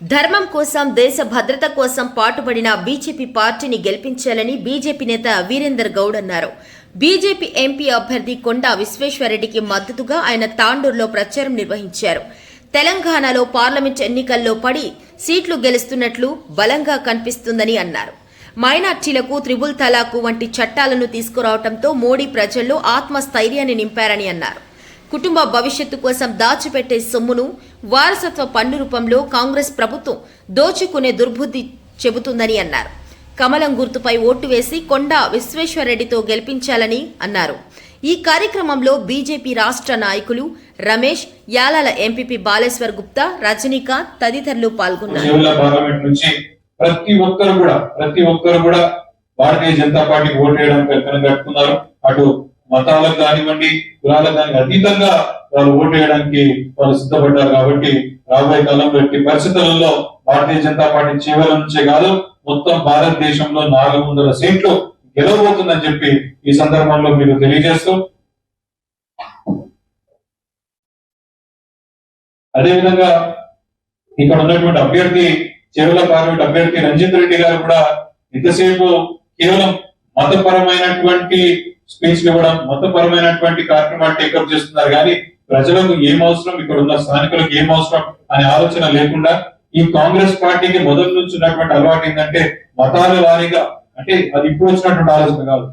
ధర్మం కోసం దేశ భద్రత కోసం పాటుపడిన బీజేపీ పార్టీని గెలిపించాలని బీజేపీ నేత వీరేందర్ గౌడ్ అన్నారు. బీజేపీ ఎంపీ అభ్యర్థి కొండా విశ్వేశ్వరరెడ్డికి మద్దతుగా ఆయన తాండూరులో ప్రచారం నిర్వహించారు. తెలంగాణలో పార్లమెంట్ ఎన్నికల్లో పడి సీట్లు గెలుస్తున్నట్లు బలంగా కనిపిస్తుందని అన్నారు. మైనార్టీలకు త్రిబుల్ తలాకు వంటి చట్టాలను తీసుకురావడంతో మోడీ ప్రజల్లో ఆత్మస్థైర్యాన్ని నింపారని అన్నారు. కుటుంబ భవిష్యత్తు కోసం దాచిపెట్టే సొమ్మును వారసత్వ పన్ను రూపంలో కాంగ్రెస్ ప్రభుత్వం దోచుకునే దుర్బుద్ధి చెబుతుందని అన్నారు. కమలం గుర్తుపై ఓటు వేసి కొండా విశ్వేశ్వరరెడ్డితో గెలిపించాలని అన్నారు. ఈ కార్యక్రమంలో బీజేపీ రాష్ట్ర నాయకులు రమేష్ యాలాల ఎంపీపీ బాలేశ్వర్ గుప్తా రజనీకాంత్ తదితరులు పాల్గొన్నారు. ప్రతి ఒక్కరు కూడా ప్రతి ఒక్కరు కూడా భారతీయ జనతా పార్టీ ఓటు వేయడానికి కట్టుకున్నారు అటు మతాలకు కానివ్వండి కులాలకు కానీ అతీతంగా వాళ్ళు ఓటు వేయడానికి వాళ్ళు సిద్ధపడ్డారు కాబట్టి రాబోయే కాలంలో ఎట్టి పరిస్థితులలో భారతీయ జనతా పార్టీ చివరి నుంచే కాదు మొత్తం భారతదేశంలో నాలుగు వందల సీట్లు గెలవబోతుందని చెప్పి ఈ సందర్భంలో మీకు తెలియజేస్తూ అదేవిధంగా ఇక్కడ ఉన్నటువంటి అభ్యర్థి చేవల పార్లమెంట్ అభ్యర్థి రంజిత్ రెడ్డి గారు కూడా ఇంతసేపు కేవలం మతపరమైనటువంటి స్పీచ్ ఇవ్వడం మతపరమైనటువంటి కార్యక్రమాలు టేకప్ చేస్తున్నారు. కానీ ప్రజలకు ఏం అవసరం? ఇక్కడ ఉన్న స్థానికులకు ఏం అవసరం అనే ఆలోచన లేకుండా ఈ కాంగ్రెస్ పార్టీకి మొదటి నుంచి ఉన్నటువంటి అలవాటు ఏంటంటే మతాల వారీగా అంటే అది ఇప్పుడు వచ్చినటువంటి ఆలోచన కాదు.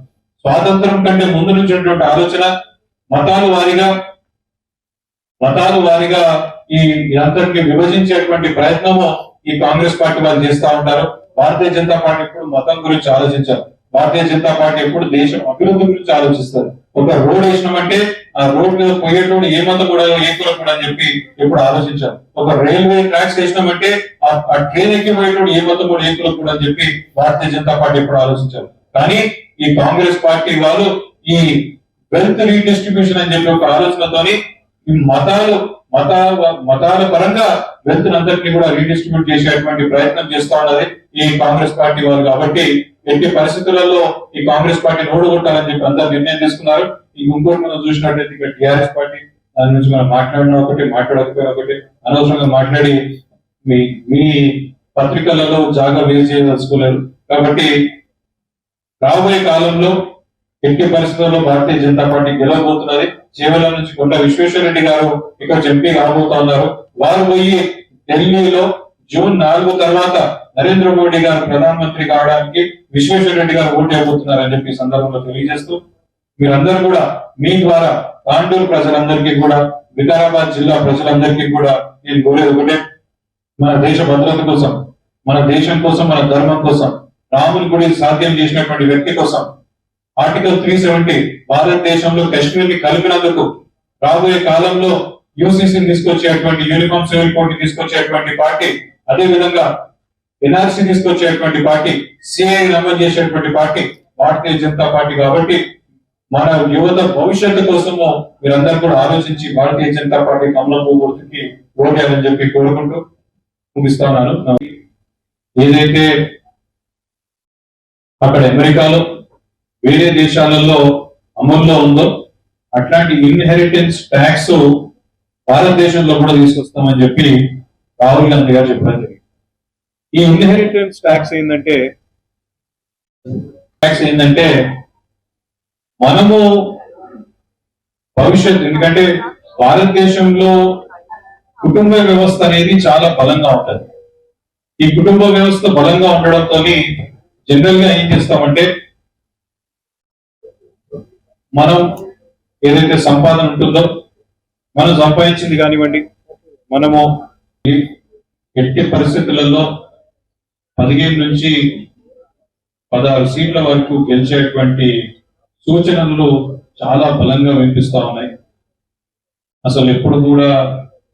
స్వాతంత్రం కంటే ముందు నుంచి ఉన్నటువంటి ఆలోచన మతాల వారీగా మతాల వారీగా ఈ అందరికి విభజించేటువంటి ప్రయత్నము ఈ కాంగ్రెస్ పార్టీ వాళ్ళు చేస్తా ఉంటారు. భారతీయ జనతా పార్టీ ఇప్పుడు మతం గురించి ఆలోచించారు. భారతీయ జనతా పార్టీ ఎప్పుడు దేశం అభివృద్ధి గురించి ఆలోచిస్తారు. ఒక రోడ్ వేసినామంటే ఆ రోడ్ మీద పోయేటోడు ఏ మత కూడా ఏ కూడా అని చెప్పి ఎప్పుడు ఆలోచించారు ఒక రైల్వే ట్రాక్స్ వేసినామంటే ఆ- ట్రైన్ ఎక్కి పోయేటోడు ఏ మత కూడా ఏ కూడా అని చెప్పి భారతీయ జనతా పార్టీ ఎప్పుడు ఆలోచించారు కానీ ఈ కాంగ్రెస్ పార్టీ వాళ్ళు ఈ వెల్త్ రీడిస్ట్రిబ్యూషన్ అని చెప్పి ఒక ఆలోచనతోని ఈ మతాలు మత మతాల పరంగా వెల్త్ అందరినీ కూడా రీడిస్ట్రిబ్యూట్ చేసేటువంటి ప్రయత్నం చేస్తా ఉన్నది ఈ కాంగ్రెస్ పార్టీ వాళ్ళు కాబట్టి ఎట్టి పరిస్థితులలో ఈ కాంగ్రెస్ పార్టీని ఓడగొట్టాలని చెప్పి అందరు నిర్ణయం తీసుకున్నారు. ఈ ఇంకోటి మనం చూసినట్లయితే ఇక్కడ టిఆర్ఎస్ పార్టీ దాని నుంచి మనం మాట్లాడిన ఒకటి మాట్లాడకపోయినా ఒకటి. అనవసరంగా మాట్లాడి మీ మీ పత్రికలలో జాగా వేసి చేయదలుచుకోలేరు. కాబట్టి రాబోయే కాలంలో ఎట్టి పరిస్థితుల్లో భారతీయ జనతా పార్టీ గెలవబోతున్నది. చేవల నుంచి కొండ విశ్వేశ్వరరెడ్డి గారు ఇక్కడ ఎంపీ కాబోతా ఉన్నారు. వారు పోయి ఢిల్లీలో జూన్ నాలుగు తర్వాత నరేంద్ర మోడీ గారు ప్రధానమంత్రి కావడానికి విశ్వేశ్వరరెడ్డి గారు ఓటు చెప్పి సందర్భంలో తెలియజేస్తూ మీరందరూ కూడా మీ ద్వారా తాండూరు ప్రజలందరికీ కూడా వికారాబాద్ జిల్లా ప్రజలందరికీ కూడా నేను కోరేది ఒకటే. మన దేశ భద్రత కోసం మన దేశం కోసం మన ధర్మం కోసం రాముని గుడి సాధ్యం చేసినటువంటి వ్యక్తి కోసం ఆర్టికల్ త్రీ సెవెంటీ భారతదేశంలో కశ్మీర్ని కలిపినందుకు రాబోయే కాలంలో యూసీసీ తీసుకొచ్చేటువంటి యూనిఫామ్ సివిల్ కోడ్ తీసుకొచ్చేటువంటి పార్టీ అదే విధంగా ఎన్ఆర్సీ తీసుకొచ్చేటువంటి పార్టీ సిఐ అమలు చేసేటువంటి పార్టీ భారతీయ జనతా పార్టీ కాబట్టి మన యువత భవిష్యత్తు కోసము మీరందరూ కూడా ఆలోచించి భారతీయ జనతా పార్టీ కమలం గుర్తుకి ఓటేయాలని చెప్పి కోరుకుంటూ ముగిస్తున్నాను. ఏదైతే అక్కడ అమెరికాలో వేరే దేశాలలో అమల్లో ఉందో అట్లాంటి ఇన్హెరిటెన్స్ ట్యాక్స్ భారతదేశంలో కూడా తీసుకొస్తామని చెప్పి రాహుల్ గాంధీ గారు చెప్పడం జరిగింది. ఈ ఇన్హెరిటెన్స్ ట్యాక్స్ ఏంటంటే ట్యాక్స్ ఏంటంటే మనము భవిష్యత్ ఎందుకంటే భారతదేశంలో కుటుంబ వ్యవస్థ అనేది చాలా బలంగా ఉంటుంది. ఈ కుటుంబ వ్యవస్థ బలంగా ఉండడంతో జనరల్గా ఏం చేస్తామంటే మనం ఏదైతే సంపాదన ఉంటుందో మనం సంపాదించింది కానివ్వండి మనము ఎట్టి పరిస్థితులలో పదిహేను నుంచి పదహారు సీట్ల వరకు గెలిచేటువంటి సూచనలు చాలా బలంగా వినిపిస్తా ఉన్నాయి. అసలు ఎప్పుడు కూడా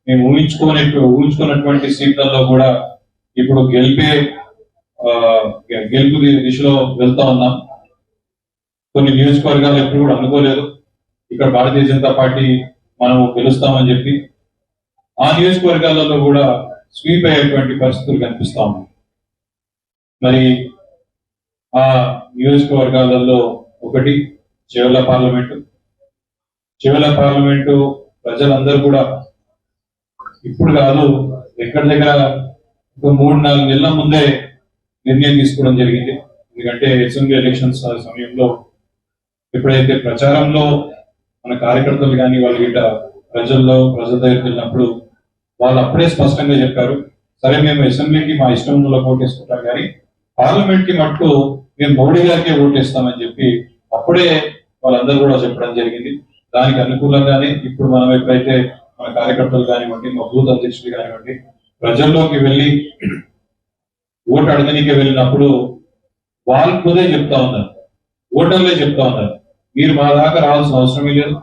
మేము ఊహించుకోని ఊహించుకున్నటువంటి సీట్లలో కూడా ఇప్పుడు గెలిపే గెలుపు దిశలో వెళ్తా ఉన్నాం. కొన్ని నియోజకవర్గాలు ఎప్పుడు కూడా అనుకోలేదు. ఇక్కడ భారతీయ జనతా పార్టీ మనం గెలుస్తామని చెప్పి ఆ నియోజకవర్గాలలో కూడా స్వీప్ అయ్యేటువంటి పరిస్థితులు కనిపిస్తా ఉన్నాయి. మరి ఆ నియోజకవర్గాలలో ఒకటి చెవల పార్లమెంటు. చెవల పార్లమెంటు ప్రజలందరూ కూడా ఇప్పుడు కాదు ఎక్కడి దగ్గర ఒక మూడు నాలుగు నెలల ముందే నిర్ణయం తీసుకోవడం జరిగింది. ఎందుకంటే అసెంబ్లీ ఎలక్షన్స్ సమయంలో ఎప్పుడైతే ప్రచారంలో మన కార్యకర్తలు కానీ వాళ్ళ గిట్ట ప్రజల్లో ప్రజల దగ్గరికి వెళ్ళినప్పుడు వాళ్ళు అప్పుడే స్పష్టంగా చెప్పారు సరే మేము అసెంబ్లీకి మా ఇష్టం ఓటేసుకుంటాం కానీ పార్లమెంట్కి మట్టు మేము మోడీ గారికే ఓటేస్తామని చెప్పి అప్పుడే వాళ్ళందరూ కూడా చెప్పడం జరిగింది. దానికి అనుకూలంగానే ఇప్పుడు మనం ఎప్పుడైతే మన కార్యకర్తలు కానివ్వండి మా బూత్ అధ్యక్షులు కానివ్వండి ప్రజల్లోకి వెళ్ళి ఓటు అడగనీకి వెళ్ళినప్పుడు వాళ్ళు కూడా చెప్తా ఉన్నారు. ఓటర్లే చెప్తా ఉన్నారు. మీరు మా దాకా రావాల్సిన అవసరమే లేదు.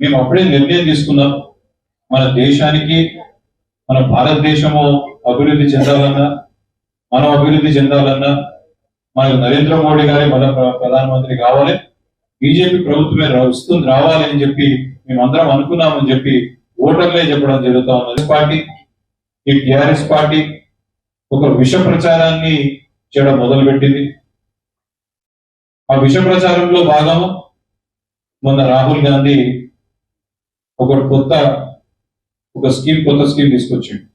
మేము అప్పుడే నిర్ణయం తీసుకున్నాం మన దేశానికి మన భారతదేశము అభివృద్ధి చెందాలన్నా మనం అభివృద్ధి చెందాలన్నా మనకు నరేంద్ర మోడీ గారి మన ప్రధానమంత్రి కావాలి. బీజేపీ ప్రభుత్వమే వస్తుంది రావాలి అని చెప్పి మేమందరం అనుకున్నామని చెప్పి ఓటర్లే చెప్పడం జరుగుతా ఉన్నది. పార్టీ ఈ టిఆర్ఎస్ పార్టీ ఒక విష ప్రచారాన్ని చేయడం మొదలుపెట్టింది. ఆ విష ప్రచారంలో భాగం మొన్న రాహుల్ గాంధీ ఒక కొత్త ఒక స్కీమ్ కొత్త స్కీమ్ తీసుకొచ్చిండు.